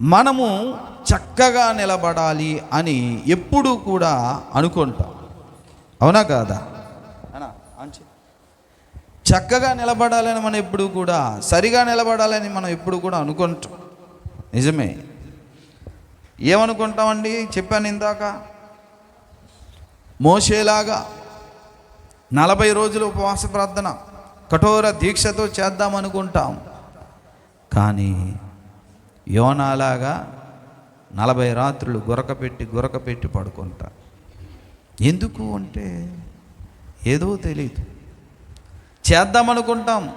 మనము చక్కగా నిలబడాలి అని ఎప్పుడూ కూడా అనుకుంటాం. అవునా కాదా. చక్కగా నిలబడాలని మనం ఎప్పుడు కూడా సరిగా నిలబడాలని మనం ఎప్పుడు కూడా అనుకుంటాం. నిజమే. ఏమనుకుంటామండి? చెప్పాను ఇందాక. మోసేలాగా నలభై రోజులు ఉపవాస ప్రార్థన కఠోర దీక్షతో చేద్దామనుకుంటాం. కానీ యోనాలాగా నలభై రాత్రులు గురక పెట్టి గురక పెట్టి పడుకుంటా. ఎందుకు అంటే ఏదో తెలియదు చేద్దామనుకుంటాం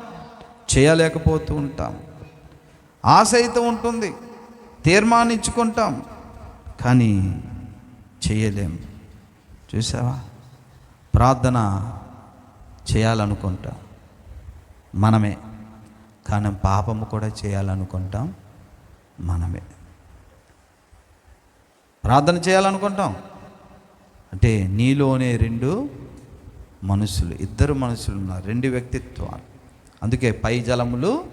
చేయలేకపోతూ ఉంటాం. ఆశ అయితే ఉంటుంది తీర్మానించుకుంటాం కానీ చేయలేం. చూసావా? ప్రార్థన చేయాలనుకుంటాం. మనమే కానీ పాపము కూడా చేయాలనుకుంటాం. మనమే. ప్రార్థన చేయాలనుకుంటాం. అంటే నీలోనే రెండు మనుషులు ఇద్దరు మనుషులు ఉన్నారు రెండు వ్యక్తిత్వాలు. అందుకే పై జలములు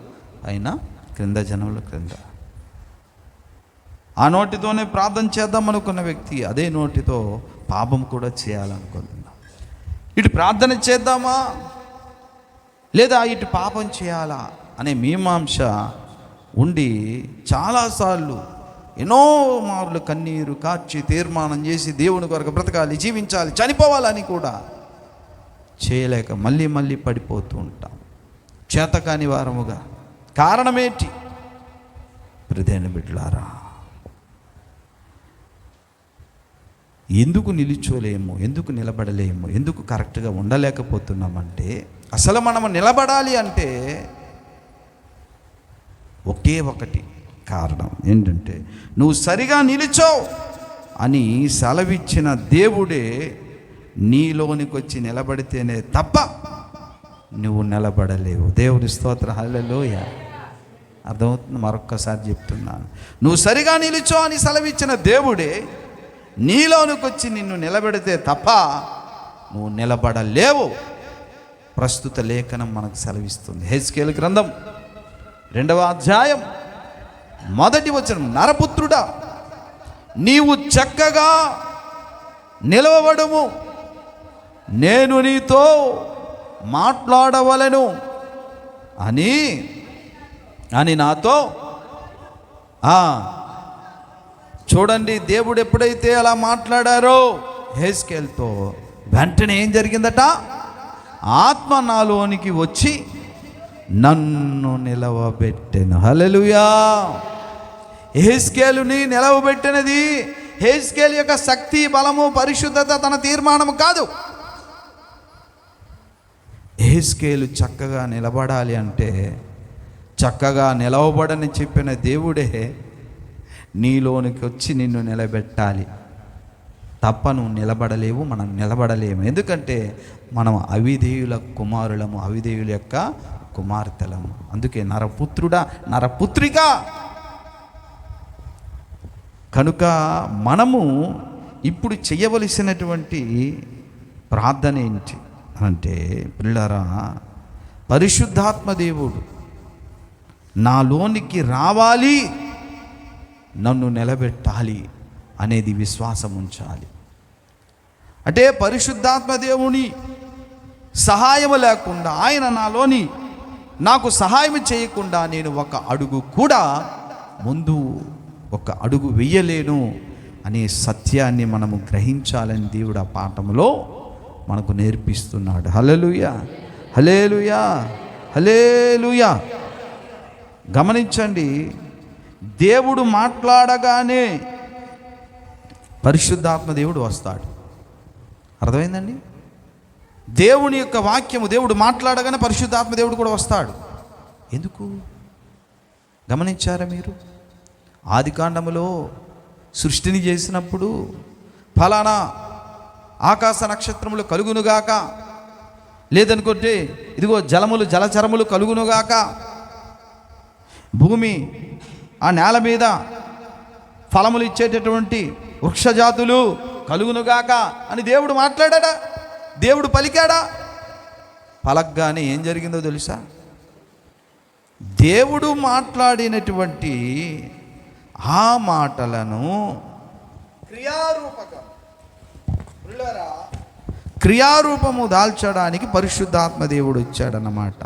పైన క్రింద జనములు క్రింద. ఆ నోటితోనే ప్రార్థన చేద్దాం అనుకున్న వ్యక్తి అదే నోటితో పాపం కూడా చేయాలనుకుంటున్నా ఇటు ప్రార్థన చేద్దామా? లేదా ఇటు పాపం చేయాలా? అనే మీమాంస ఉండి చాలాసార్లు ఎన్నో మార్లు కన్నీరు కార్చి తీర్మానం చేసి దేవుని కొరకు బ్రతకాలి జీవించాలి చనిపోవాలని కూడా చేయలేక మళ్ళీ మళ్ళీ పడిపోతూ ఉంటాం. చేతకాని వారముగా. కారణమేంటి? ప్రదేన బిడ్డలారా ఎందుకు నిలుచోలేము? ఎందుకు నిలబడలేము? ఎందుకు కరెక్ట్గా ఉండలేకపోతున్నామంటే అసలు మనము నిలబడాలి అంటే ఒకే ఒకటి కారణం ఏంటంటే నువ్వు సరిగా నిలిచో అని సెలవిచ్చిన దేవుడే నీలోనికి వచ్చి నిలబడితేనే తప్ప నువ్వు నిలబడలేవు. దేవుడి స్తోత్ర. హల్లెలోయ. అర్థమవుతుంది? మరొక్కసారి చెప్తున్నాను. నువ్వు సరిగా నిలిచో అని సెలవిచ్చిన దేవుడే నీలోనికి వచ్చి నిన్ను నిలబెడితే తప్ప నువ్వు నిలబడలేవు. ప్రస్తుత లేఖనం మనకు సెలవిస్తుంది. హెచ్కేల్ గ్రంథం రెండవ అధ్యాయం. మొదటి వచనం నరపుత్రుడా నీవు చక్కగా నిలవబడము. నేను నీతో మాట్లాడవలను అని అని నాతో చూడండి దేవుడు ఎప్పుడైతే అలా మాట్లాడారో హేస్కేల్తో వెంటనే ఏం జరిగిందట? ఆత్మ నాలోనికి వచ్చి నన్ను నిలవబెట్టెను. హల్లెలూయా. హేస్కేలుని నిలవబెట్టినది. హేస్కేల్ యొక్క శక్తి బలము పరిశుద్ధత తన తీర్మానము కాదు. హేస్కేలు చక్కగా నిలబడాలి అంటే చక్కగా నిలవబడని చెప్పిన దేవుడే నీలోనికి వచ్చి నిన్ను నిలబెట్టాలి. తప్ప నువ్వు నిలబడలేవు మనం నిలబడలేము. ఎందుకంటే మనం అవిధేయుల కుమారులము అవిధేయుల యొక్క కుమార్తెలము అందుకే నరపుత్రుడా నరపుత్రిక కనుక మనము ఇప్పుడు చేయవలసినటువంటి ప్రార్థన ఏంటి అంటే పిల్లరా పరిశుద్ధాత్మ దేవుడు నాలోనికి రావాలి నన్ను నిలబెట్టాలి అనేది విశ్వాసం ఉంచాలి. అంటే పరిశుద్ధాత్మ దేవుని సహాయం లేకుండా ఆయన నాలోని నాకు సహాయం చేయకుండా నేను ఒక అడుగు కూడా ముందు ఒక అడుగు వెయ్యలేను అనే సత్యాన్ని మనము గ్రహించాలని దేవుడు ఆ పాఠంలో మనకు నేర్పిస్తున్నాడు. హలలుయా హలేలుయా హలేలుయా గమనించండి దేవుడు మాట్లాడగానే పరిశుద్ధాత్మ దేవుడు వస్తాడు. అర్థమైందండి? దేవుని యొక్క వాక్యము దేవుడు మాట్లాడగానే పరిశుద్ధాత్మ దేవుడు కూడా వస్తాడు. ఎందుకు? గమనించారా మీరు? ఆదికాండములో సృష్టిని చేసినప్పుడు ఫలానా ఆకాశ నక్షత్రములు కలుగునుగాక లేదనుకుంటే ఇదిగో జలములు జలచరములు కలుగునుగాక భూమి ఆ నేల మీద ఫలములు ఇచ్చేటటువంటి వృక్షజాతులు కలుగునుగాక అని దేవుడు మాట్లాడా దేవుడు పలికాడా? పలకగానే ఏం జరిగిందో తెలుసా? దేవుడు మాట్లాడినటువంటి ఆ మాటలను క్రియారూపకం. క్రియారూపము దాల్చడానికి పరిశుద్ధాత్మ దేవుడు వచ్చాడన్నమాట.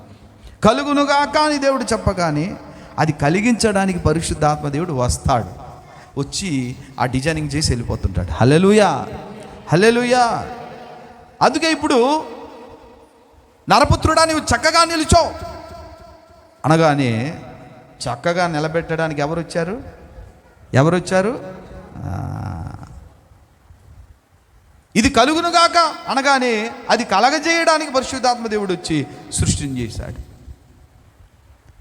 కలుగునుగా అని దేవుడు చెప్పగానే అది కలిగించడానికి పరిశుద్ధాత్మ దేవుడు వస్తాడు. వచ్చి ఆ డిజైనింగ్ చేసి వెళ్ళిపోతుంటాడు. హలెలుయా హలెలుయా అందుకే ఇప్పుడు నరపుత్రుడా నీవు చక్కగా నిలుచో. అనగానే చక్కగా నిలబెట్టడానికి ఎవరు వచ్చారు ఎవరు వచ్చారు ఇది కలుగునుగాక అనగానే అది కలగజేయడానికి పరిశుద్ధాత్మ దేవుడు వచ్చి సృష్టిని చేశాడు.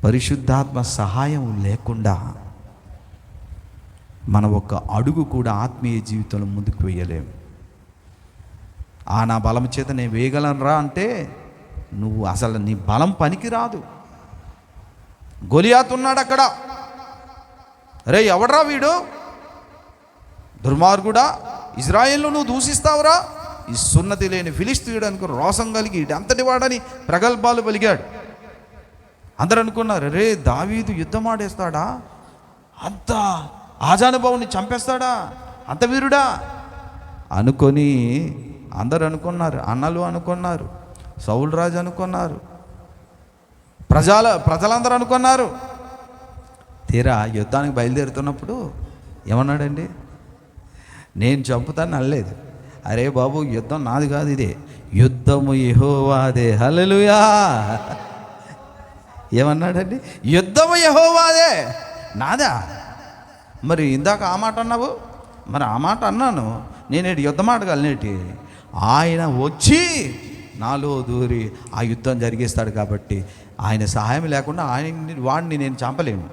పరిశుద్ధాత్మ సహాయం లేకుండా మన ఒక్క అడుగు కూడా ఆత్మీయ జీవితంలో ముందుకు వేయలేము. ఆ నా బలం చేత నేను వేయగలనరా అంటే నువ్వు అసలు నీ బలం పనికి రాదు అక్కడ. రే ఎవడ్రా వీడు? దుర్మార్గుడా ఇజ్రాయెల్లో నువ్వు దూషిస్తావురా? ఈ సున్నతి లేని ఫిలిస్తీయుడు అనుకో రోసం కలిగి అంతటి వాడని ప్రగల్భాలు పలిగాడు అందరూ అనుకున్నారు రే దావీదు యుద్ధం ఆడేస్తాడా? అంత ఆజానుభావుని చంపేస్తాడా? అంత వీరుడా? అనుకొని అందరు అనుకున్నారు అన్నలు అనుకున్నారు సౌల్ రాజు అనుకున్నారు ప్రజల ప్రజలందరూ అనుకున్నారు. తీరా యుద్ధానికి బయలుదేరుతున్నప్పుడు ఏమన్నాడండి? నేను చంపుతాను అనలేదు. అరే బాబు యుద్ధం నాది కాదు ఇదే. యుద్ధము యహోవాదే హలలుయా ఏమన్నాడండి? యుద్ధము యహోవాదే నాదా? మరి ఇందాక ఆ మాట అన్నావు? మరి ఆ మాట అన్నాను. నేనేటి యుద్ధం ఆడగలనేటి? ఆయన వచ్చి నాలో దూరి ఆ యుద్ధం జరిగేస్తాడు కాబట్టి ఆయన సహాయం లేకుండా ఆయన వాడిని నేను చంపలేను.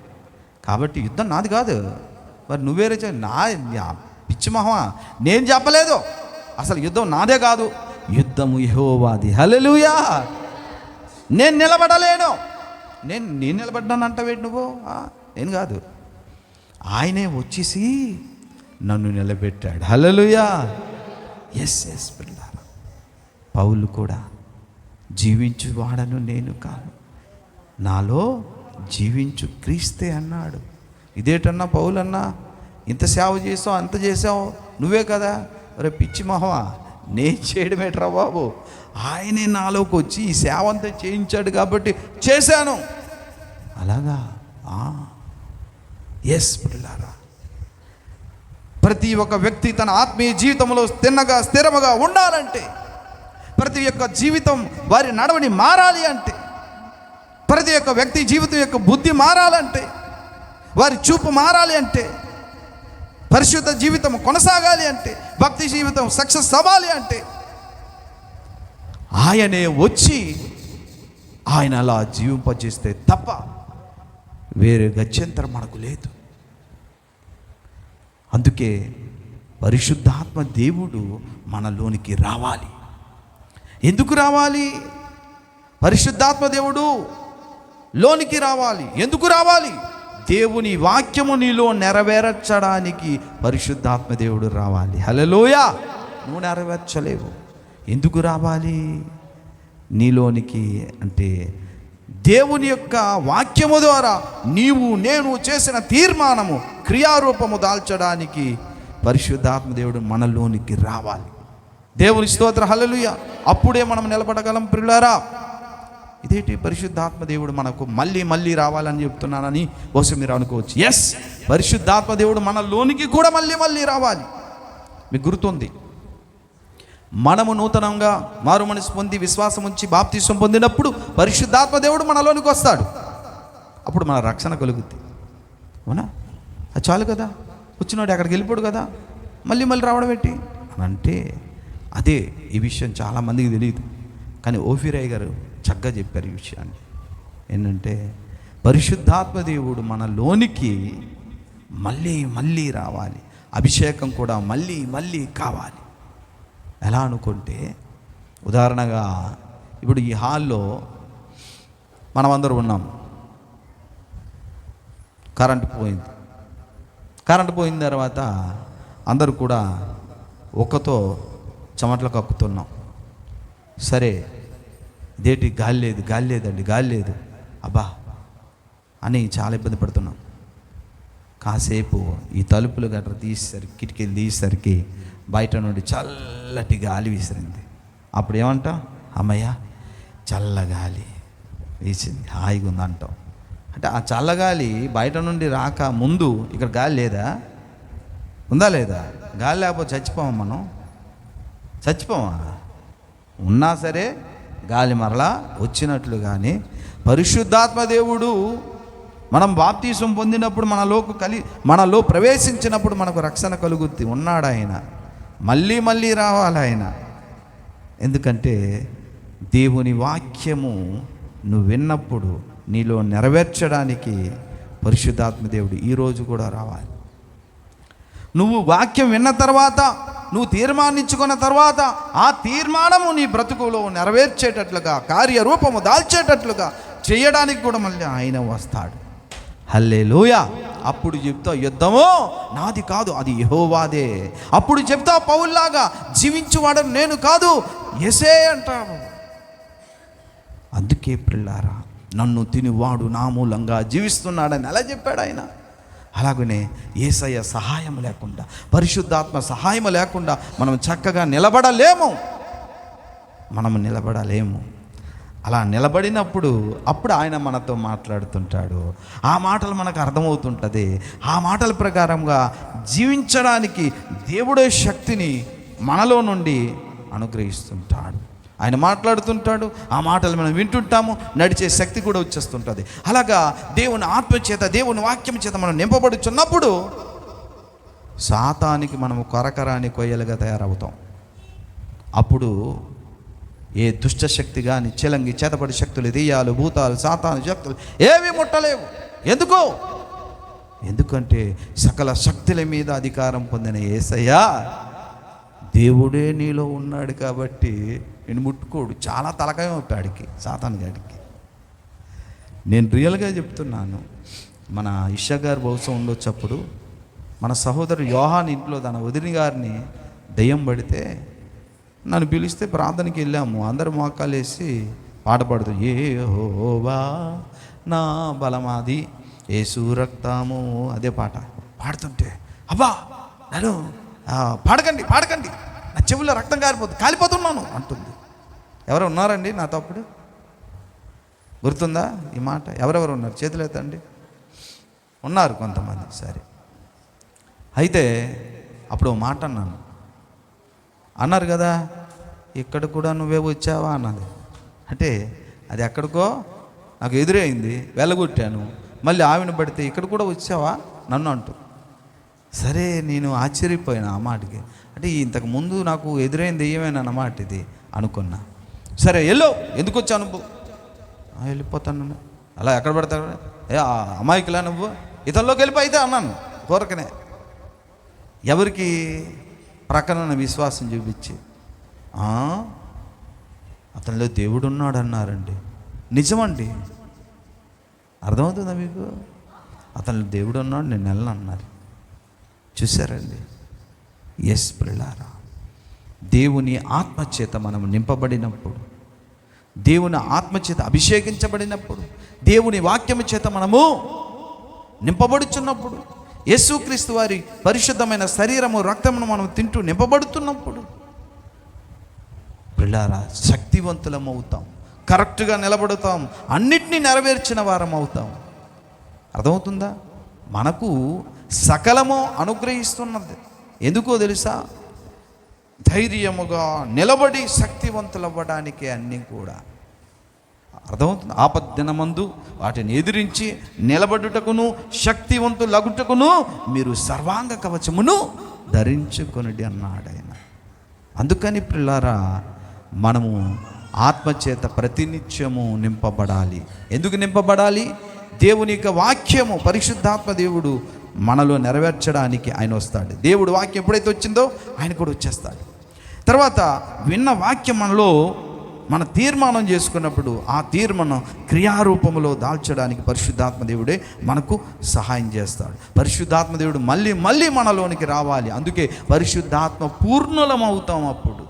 కాబట్టి యుద్ధం నాది కాదు. మరి నువ్వేరే చే- నా పిచ్చి మహమా? నేను చెప్పలేదు అసలు యుద్ధం నాదే కాదు. యుద్ధము యహోవాది. హల్లెలూయా! నేను నిలబడలేను. నేను నేను నిలబడ్డానంటావేంటి నువ్వు? నేను కాదు. ఆయనే వచ్చేసి నన్ను నిలబెట్టాడు. హలలుయా ఎస్ ఎస్ పౌలు కూడా జీవించు వాడను నేను కాను. నాలో జీవించు క్రీస్తే అన్నాడు. ఇదేటన్నా పౌలన్నా? ఇంత సేవ చేసావు అంత చేసావు నువ్వే కదా? రే పిచ్చి మహవా నేను చేయడమేట్రా బాబు? ఆయనే నాలోకి వచ్చి ఈ సేవ అంతా చేయించాడు కాబట్టి చేశాను. అలాగా? ఎస్ పిల్లారా ప్రతి ఒక్క వ్యక్తి తన ఆత్మీయ జీవితంలో తిన్నగా స్థిరముగా ఉండాలంటే ప్రతి ఒక్క జీవితం వారి నడవని మారాలి అంటే ప్రతి ఒక్క వ్యక్తి జీవితం యొక్క బుద్ధి మారాలంటే వారి చూపు మారాలి అంటే పరిశుద్ధ జీవితం కొనసాగాలి అంటే భక్తి జీవితం సక్సెస్ అవ్వాలి అంటే ఆయనే వచ్చి ఆయన అలా జీవింపజేస్తే తప్ప వేరే గత్యంతరం మనకు లేదు. అందుకే పరిశుద్ధాత్మ దేవుడు మనలోనికి రావాలి. ఎందుకు రావాలి? పరిశుద్ధాత్మ దేవుడు లోనికి రావాలి. ఎందుకు రావాలి? దేవుని వాక్యము నీలో నెరవేర్చడానికి పరిశుద్ధాత్మ దేవుడు రావాలి. హలలోయ నువ్వు నెరవేర్చలేవు. ఎందుకు రావాలి? నీలోనికి అంటే దేవుని యొక్క వాక్యము ద్వారా నీవు నేను చేసిన తీర్మానము క్రియారూపము దాల్చడానికి పరిశుద్ధాత్మ దేవుడు మనలోనికి రావాలి. దేవుని స్తోత్ర హలలుయ అప్పుడే మనం నిలబడగలం పిల్లారా ఇదేంటి? పరిశుద్ధాత్మ దేవుడు మనకు మళ్ళీ మళ్ళీ రావాలని చెప్తున్నానని బహుశా మీరు అనుకోవచ్చు. ఎస్ పరిశుద్ధాత్మ దేవుడు మనలోనికి కూడా మళ్ళీ మళ్ళీ రావాలి. మీకు గుర్తుంది మనము నూతనంగా మారు మనసు పొంది విశ్వాసం ఉంచి బాప్తీసం పొందినప్పుడు పరిశుద్ధాత్మ దేవుడు మనలోనికి వస్తాడు. అప్పుడు మన రక్షణ కలుగుద్ది. అవునా? అది చాలు కదా. వచ్చినోడు అక్కడికి వెళ్ళిపోడు కదా. మళ్ళీ మళ్ళీ రావడం ఏంటి? అని అంటే అదే ఈ విషయం చాలామందికి తెలియదు. కానీ ఓఫిరాయ్ గారు చక్కగా చెప్పారు ఈ విషయాన్ని. ఏంటంటే పరిశుద్ధాత్మ దేవుడు మనలోనికి మళ్ళీ మళ్ళీ రావాలి. అభిషేకం కూడా మళ్ళీ మళ్ళీ కావాలి. ఎలా అనుకుంటే ఉదాహరణగా ఇప్పుడు ఈ హాల్లో మనమందరం ఉన్నాం. కరెంట్ పోయింది. కరెంట్ పోయిన తర్వాత అందరూ కూడా ఒక్కతో చెమటలు కక్కుతున్నాం. సరే ఇదేంటి గాలి లేదు గాలి లేదండి గాలి లేదు. అబ్బా అని చాలా ఇబ్బంది పడుతున్నాం. కాసేపు ఈ తలుపులు గట్ర తీసేసరికి కిటికీలు తీసేసరికి బయట నుండి చల్లటి గాలి విసిరింది. అప్పుడు ఏమంటాం? అమ్మయ్య చల్లగాలి వేసింది హాయిగా ఉందంటాం అంటే. ఆ చల్లగాలి బయట నుండి రాక ముందు ఇక్కడ గాలి లేదా? ఉందా లేదా? గాలి లేకపోతే చచ్చిపోమా మనం? చచ్చిపోవా ఉన్నా సరే గాలి మరలా వచ్చినట్లు కానీ పరిశుద్ధాత్మ దేవుడు మనం బాప్తీసం పొందినప్పుడు మనలోకి కలి మనలో ప్రవేశించినప్పుడు మనకు రక్షణ కలుగుద్ది. ఉన్నాడు ఆయన. మళ్ళీ మళ్ళీ రావాలి ఆయన. ఎందుకంటే దేవుని వాక్యము నువ్వు విన్నప్పుడు నీలో నెరవేర్చడానికి పరిశుద్ధాత్మ దేవుడు ఈరోజు కూడా రావాలి. నువ్వు వాక్యం విన్న తర్వాత నువ్వు తీర్మానించుకున్న తర్వాత ఆ తీర్మానము నీ బ్రతుకులో నెరవేర్చేటట్లుగా కార్యరూపము దాల్చేటట్లుగా చేయడానికి కూడా మళ్ళీ ఆయన వస్తాడు. హల్లే అప్పుడు చెప్తా యుద్ధము? నాది కాదు అది యహోవాదే. అప్పుడు చెప్తా పౌల్లాగా జీవించువాడు నేను కాదు ఎసే అంటాను. అందుకే పిల్లారా నన్ను తినివాడు నా మూలంగా జీవిస్తున్నాడని ఎలా చెప్పాడు ఆయన? అలాగనే ఏసయ్య సహాయం లేకుండా పరిశుద్ధాత్మ సహాయం లేకుండా మనం చక్కగా నిలబడలేము. మనం నిలబడలేము. అలా నిలబడినప్పుడు అప్పుడు ఆయన మనతో మాట్లాడుతుంటాడు. ఆ మాటలు మనకు అర్థమవుతుంటుంది. ఆ మాటల ప్రకారంగా జీవించడానికి దేవుడే శక్తిని మనలో నుండి అనుగ్రహిస్తుంటాడు. ఆయన మాట్లాడుతుంటాడు ఆ మాటలు మనం వింటుంటాము నడిచే శక్తి కూడా వచ్చేస్తుంటుంది. అలాగా దేవుని ఆత్మ చేత దేవుని వాక్యం చేత మనం నింపబడుచున్నప్పుడు సాతానికి మనము కొరకరాని కొయ్యలుగా తయారవుతాం. అప్పుడు ఏ దుష్ట శక్తి కానీ చిలంగి చేతపడి శక్తులు దెయ్యాలు భూతాలు సాతాను శక్తులు ఏవి ముట్టలేవు. ఎందుకు? ఎందుకంటే సకల శక్తుల మీద అధికారం పొందిన ఏసయ్యా దేవుడే నీలో ఉన్నాడు కాబట్టి నేను ముట్టుకోడు చాలా తలకాయ ఆడికి సాతాను గాడికి. నేను రియల్గా చెప్తున్నాను మన ఇషా గారు బహుశా ఉండొచ్చప్పుడు మన సహోదరు యోహాన్ ఇంట్లో తన వదిలి గారిని దయ్యం పడితే నన్ను పిలిస్తే ప్రార్థనకి వెళ్ళాము. అందరు మోకాలేసి పాట పాడుతూ ఏ హోవా నా బలమాది ఏ రక్తము అదే పాట పాడుతుంటే అబ్బా నేను పాడకండి పాడకండి. నా చెవుల్లో రక్తం కారిపోతుంది కాలిపోతున్నాను అంటుంది. ఎవరు ఉన్నారండి నాతో అప్పుడు? గుర్తుందా ఈ మాట? ఎవరెవరు ఉన్నారు? చేతులు ఎత్తండి. ఉన్నారు కొంతమంది. సరే. అయితే అప్పుడు మాట అన్నాను. అన్నారు కదా ఇక్కడ కూడా నువ్వే వచ్చావా? అన్నది. అంటే అది ఎక్కడికో? నాకు ఎదురైంది వెళ్ళగొట్టాను. మళ్ళీ ఆవిని పడితే ఇక్కడ కూడా వచ్చావా? నన్ను అంటూ. సరే నేను ఆశ్చర్యపోయాను ఆ మాటకి. అంటే ఇంతకు ముందు నాకు ఎదురైంది ఏమైనా? అన్నమాట ఇది అనుకున్నా. సరే ఎల్లో ఎందుకు వచ్చావు నువ్వు వెళ్ళిపోతాను అలా ఎక్కడ పడతావు? ఏ అమాయకులా నువ్వు? ఇతరులోకి వెళ్ళిపోయితే అన్నాను కోరకనే. ఎవరికి ప్రకటన విశ్వాసం చూపించి అతనిలో దేవుడు ఉన్నాడు అన్నారండి. నిజమండి. అర్థమవుతుందా మీకు? అతనిలో దేవుడు ఉన్నాడు నేను వెళ్ళను అన్నారు. చూసారండి ఎస్ ప్రిలారా దేవుని ఆత్మచేత మనం నింపబడినప్పుడు దేవుని ఆత్మ చేత అభిషేకించబడినప్పుడు దేవుని వాక్యము చేత మనము నింపబడుచున్నప్పుడు యేసుక్రీస్తు వారి పరిశుద్ధమైన శరీరము రక్తమును మనం తింటూ నింపబడుతున్నప్పుడు పిల్లారా శక్తివంతులం అవుతాం. కరెక్ట్గా నిలబడతాం. అన్నిటినీ నెరవేర్చిన వారం అవుతాం. అర్థమవుతుందా? మనకు సకలము అనుగ్రహిస్తున్నది. ఎందుకో తెలుసా? ధైర్యముగా నిలబడి శక్తివంతులవ్వడానికి అన్నీ కూడా. అర్థమవుతుంది? ఆపద్దినమందు వాటిని ఎదిరించి నిలబడుటకును శక్తివంతులగుటకును మీరు సర్వాంగ కవచమును ధరించుకొనిడి అన్నాడు ఆయన. అందుకని పిల్లారా మనము ఆత్మచేత ప్రతినిత్యము నింపబడాలి. ఎందుకు నింపబడాలి? దేవుని యొక్క వాక్యము పరిశుద్ధాత్మ దేవుడు మనలో నెరవేర్చడానికి ఆయన వస్తాడు. దేవుడు వాక్యం ఎప్పుడైతే వచ్చిందో ఆయన కూడా వచ్చేస్తాడు. తర్వాత విన్న వాక్యం మనలో మన తీర్మానం చేసుకున్నప్పుడు ఆ తీర్మానం క్రియారూపంలో దాల్చడానికి పరిశుద్ధాత్మ దేవుడే మనకు సహాయం చేస్తాడు. పరిశుద్ధాత్మ దేవుడు మళ్ళీ మళ్ళీ మనలోనికి రావాలి. అందుకే పరిశుద్ధాత్మ పూర్ణులం అవుతాం అప్పుడు.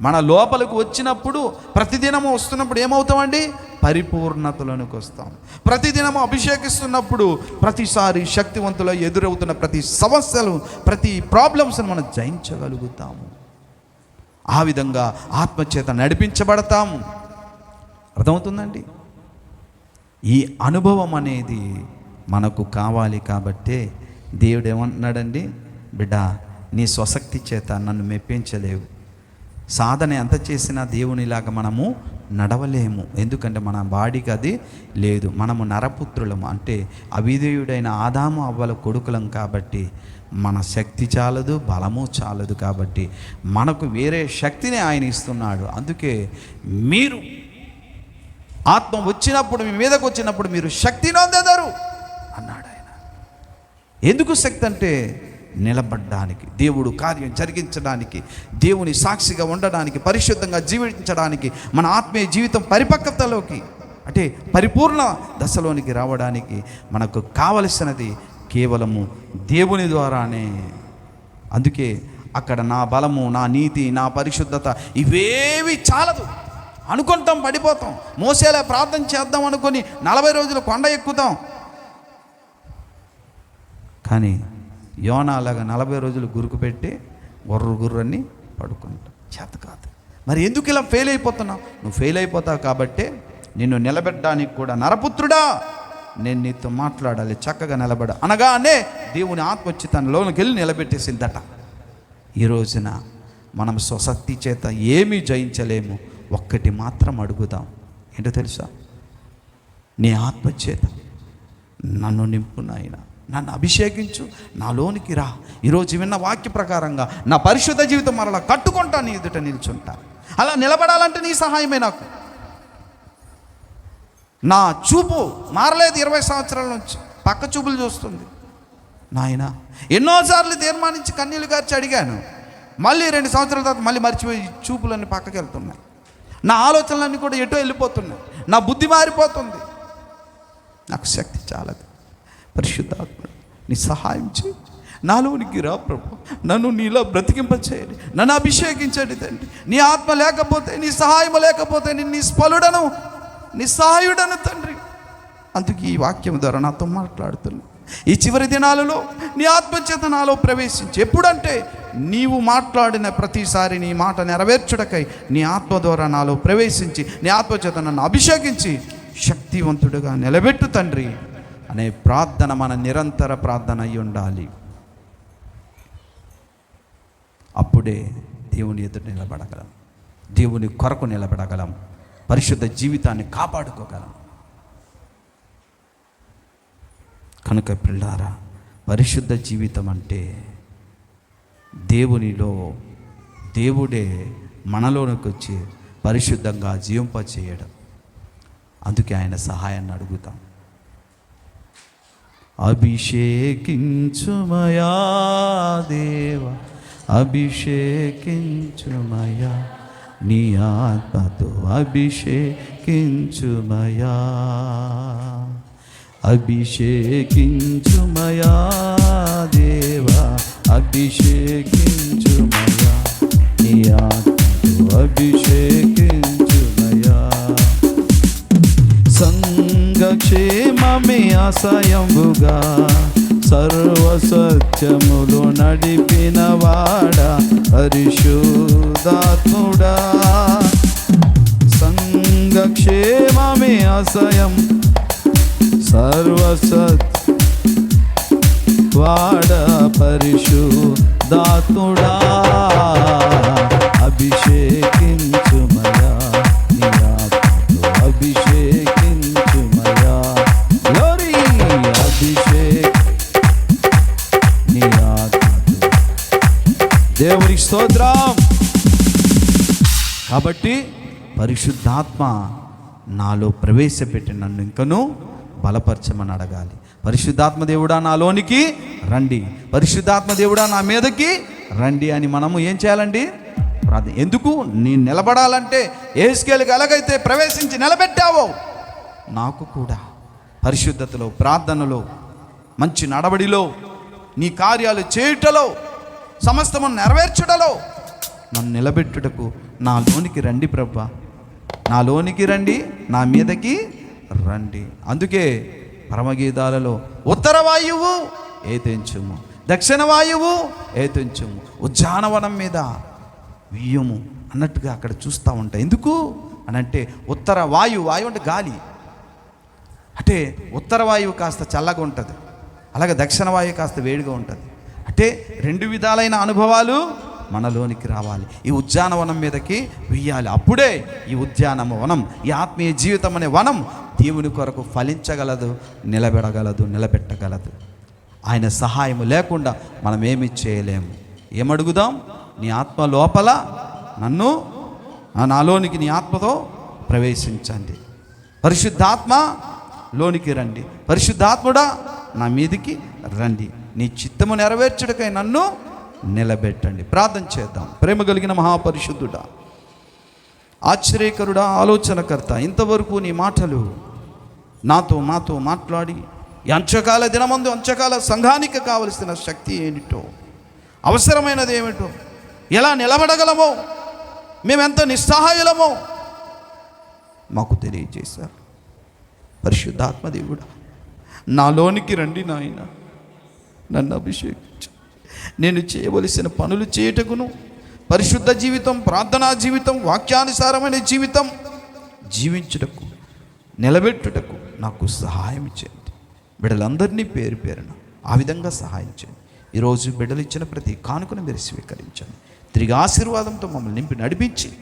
మన లోపలికి వచ్చినప్పుడు ప్రతిదినము వస్తున్నప్పుడు ఏమవుతామండి? పరిపూర్ణతలోనికి వస్తాం. ప్రతిదినము అభిషేకిస్తున్నప్పుడు ప్రతిసారి శక్తివంతుల ఎదురవుతున్న ప్రతి సమస్యలు ప్రతి ప్రాబ్లమ్స్ని మనం జయించగలుగుతాము. ఆ విధంగా ఆత్మచేత నడిపించబడతాము. అర్థమవుతుందండి? ఈ అనుభవం అనేది మనకు కావాలి కాబట్టే దేవుడు ఏమంటున్నాడండి బిడ్డ నీ స్వశక్తి చేత నన్ను మెప్పించలేవు. సాధన ఎంత చేసినా దేవునిలాగా మనము నడవలేము. ఎందుకంటే మన బాడీకి అది లేదు. మనము నరపుత్రులము. అంటే అవిధేయుడైన ఆదాము అవ్వల కొడుకులం కాబట్టి మన శక్తి చాలదు బలము చాలదు కాబట్టి మనకు వేరే శక్తిని ఆయన ఇస్తున్నాడు. అందుకే మీరు ఆత్మ వచ్చినప్పుడు మీ మీదకు వచ్చినప్పుడు మీరు శక్తిని అందెదరు అన్నాడు ఆయన. ఎందుకు శక్తి అంటే నిలబడ్డానికి దేవుడు కార్యం జరిగించడానికి దేవుని సాక్షిగా ఉండడానికి పరిశుద్ధంగా జీవించడానికి మన ఆత్మీయ జీవితం పరిపక్వతలోకి అంటే పరిపూర్ణ దశలోనికి రావడానికి మనకు కావలసినది కేవలము దేవుని ద్వారానే. అందుకే అక్కడ నా బలము నా నీతి నా పరిశుద్ధత ఇవేవి చాలదు. అనుకుంటాం పడిపోతాం. మోసేలా ప్రార్థన చేద్దాం అనుకొని నలభై రోజులు కొండ ఎక్కుతాం. కానీ యోన అలాగా నలభై రోజులు గురుకు పెట్టి గుర్రు గుర్రని పడుకుంటాం చేత కాదు మరి ఎందుకు ఇలా ఫెయిల్ అయిపోతున్నావు? నువ్వు ఫెయిల్ అయిపోతావు కాబట్టి నిన్ను నిలబెట్టడానికి కూడా నరపుత్రుడా! నేను నీతో మాట్లాడాలి చక్కగా నిలబడ. అనగానే దేవుని ఆత్మ వచ్చి తన లోనికి వెళ్ళి నిలబెట్టేసిందట. ఈ రోజున మనం స్వశక్తి చేత ఏమీ జయించలేము. ఒక్కటి మాత్రం అడుగుదాం. ఏంటో తెలుసా? నీ ఆత్మచేత నన్ను నింపు నన్ను అభిషేకించు నాలోనికి రా. ఈరోజు విన్న వాక్య ప్రకారంగా నా పరిశుద్ధ జీవితం మరలా కట్టుకుంటా నీ ఎదుట నిల్చుంటా. అలా నిలబడాలంటే నీ సహాయమే నాకు. నా చూపు మారలేదు ఇరవై సంవత్సరాల నుంచి. పక్క చూపులు చూస్తుంది. నాయన ఎన్నోసార్లు తీర్మానించి కన్నీళ్ళు గార్చి అడిగాను. మళ్ళీ రెండు సంవత్సరాల తర్వాత మళ్ళీ మర్చిపోయి చూపులన్నీ పక్కకి వెళ్తున్నాయి నా ఆలోచనలన్నీ కూడా ఎటో వెళ్ళిపోతున్నాయి. నా బుద్ధి మారిపోతుంది. నాకు శక్తి చాలదు. పరిశుద్ధాత్మ నీ సహాయం చేయి. నాలోనికి రా ప్రభు. నన్ను నీలో బ్రతికింపచేయండి. నన్ను అభిషేకించండి తండ్రి. నీ ఆత్మ లేకపోతే నీ సహాయం లేకపోతే నేను నీ స్ఫలుడను నీ సహాయుడను తండ్రి. అందుకే ఈ వాక్యం ద్వారా నాతో మాట్లాడుతున్నా. ఈ చివరి దినాలలో నీ ఆత్మచేత నాలో ప్రవేశించి ఎప్పుడంటే నీవు మాట్లాడిన ప్రతిసారి నీ మాట నెరవేర్చుడకై నీ ఆత్మ ద్వారా నాలో ప్రవేశించి నీ ఆత్మచేత నన్ను అభిషేకించి శక్తివంతుడుగా నిలబెట్టు తండ్రి. అనే ప్రార్థన మన నిరంతర ప్రార్థన అయి ఉండాలి. అప్పుడే దేవుని ఎదురు నిలబడగలం. దేవుని కొరకు నిలబడగలం. పరిశుద్ధ జీవితాన్ని కాపాడుకోగలం. కనుక పిల్లారా పరిశుద్ధ జీవితం అంటే దేవునిలో దేవుడే మనలోనికి వచ్చి పరిశుద్ధంగా జీవింపచేయడం. అందుకే ఆయన సహాయాన్ని అడుగుతాం. అభిషేకించుమయా దేవ అభిషేకించుమయా. నీ ఆత్మతో అభిషేకించుమయా అభిషేకించుమయా దేవా అభిషేకించుమయా. నీ ఆత్మతో అభిషేకించు క్షేమమే ఆశయంబుగా సర్వసత్యములు నడిపిన వాడ పరిశుద్ధాత్ముడా. సంగక్షేమమే ఆశయం సర్వసత్ వాడ పరిశుధాత్ముడా అభిషేకిం స్తోత్రం. కాబట్టి పరిశుద్ధాత్మ నాలో ప్రవేశపెట్టి నన్ను ఇంకనూ బలపరచమని అడగాలి. పరిశుద్ధాత్మ దేవుడా నాలోనికి రండి. పరిశుద్ధాత్మ దేవుడా నా మీదకి రండి అని మనము ఏం చేయాలండి? ప్రార్థన ఎందుకు? నీ నిలబడాలంటే ఏసుకేళ్ళకి ఎలాగైతే ప్రవేశించి నిలబెట్టావో నాకు కూడా పరిశుద్ధతలో ప్రార్థనలో మంచి నడవడిలో నీ కార్యాలు చేయుటలో సమస్తము నెరవేర్చుటలో. నన్ను నిలబెట్టుటకు నాలోనికి రండి ప్రభా. నాలోనికి రండి నా మీదకి రండి. అందుకే పరమగీతాలలో ఉత్తర వాయువు ఏతెంచుము దక్షిణ వాయువు ఏతెంచుము ఉద్యానవనం మీద వియ్యము అన్నట్టుగా అక్కడ చూస్తూ ఉంటాయి ఎందుకు? అని అంటే ఉత్తర వాయువు వాయువు అంటే గాలి. అంటే ఉత్తర వాయువు కాస్త చల్లగా ఉంటుంది అలాగే దక్షిణ వాయువు కాస్త వేడిగా ఉంటుంది. అంటే రెండు విధాలైన అనుభవాలు మనలోనికి రావాలి. ఈ ఉద్యానవనం మీదకి వెయ్యాలి. అప్పుడే ఈ ఉద్యానమ వనం ఈ ఆత్మీయ జీవితం అనే వనం దేవుని కొరకు ఫలించగలదు నిలబెడగలదు నిలబెట్టగలదు. ఆయన సహాయం లేకుండా మనం ఏమి చేయలేము ఏమడుగుదాం? నీ ఆత్మ లోపల నన్ను నాలోనికి నీ ఆత్మతో ప్రవేశించండి. పరిశుద్ధాత్మ లోనికి రండి. పరిశుద్ధాత్ముడా నా మీదికి రండి. నీ చిత్తము నెరవేర్చడకై నన్ను నిలబెట్టండి. ప్రార్థన చేద్దాం. ప్రేమ కలిగిన మహాపరిశుద్ధుడా ఆశ్చర్యకరుడా ఆలోచనకర్త ఇంతవరకు నీ మాటలు నాతో మాతో మాట్లాడి అంచకాల దినమందు అంచకాల సంఘానికి కావలసిన శక్తి ఏమిటో అవసరమైనది ఏమిటో ఎలా నిలబడగలమో మేమెంత నిస్సహాయులమో మాకు తెలియజేశారు. పరిశుద్ధాత్మదేవుడా నాలోనికి రండి నాయన. నన్ను అభిషేకించు. నేను చేయవలసిన పనులు చేయుటకును పరిశుద్ధ జీవితం ప్రార్థనా జీవితం వాక్యానుసారమైన జీవితం జీవించుటకు నిలబెట్టుటకు నాకు సహాయం చేయండి. బిడ్డలందరినీ పేరు పేరున ఆ విధంగా సహాయం చేయండి. ఈరోజు బిడ్డలు ఇచ్చిన ప్రతి కానుకను మీరు స్వీకరించండి. తిరిగి ఆశీర్వాదంతో మమ్మల్ని నింపి నడిపించి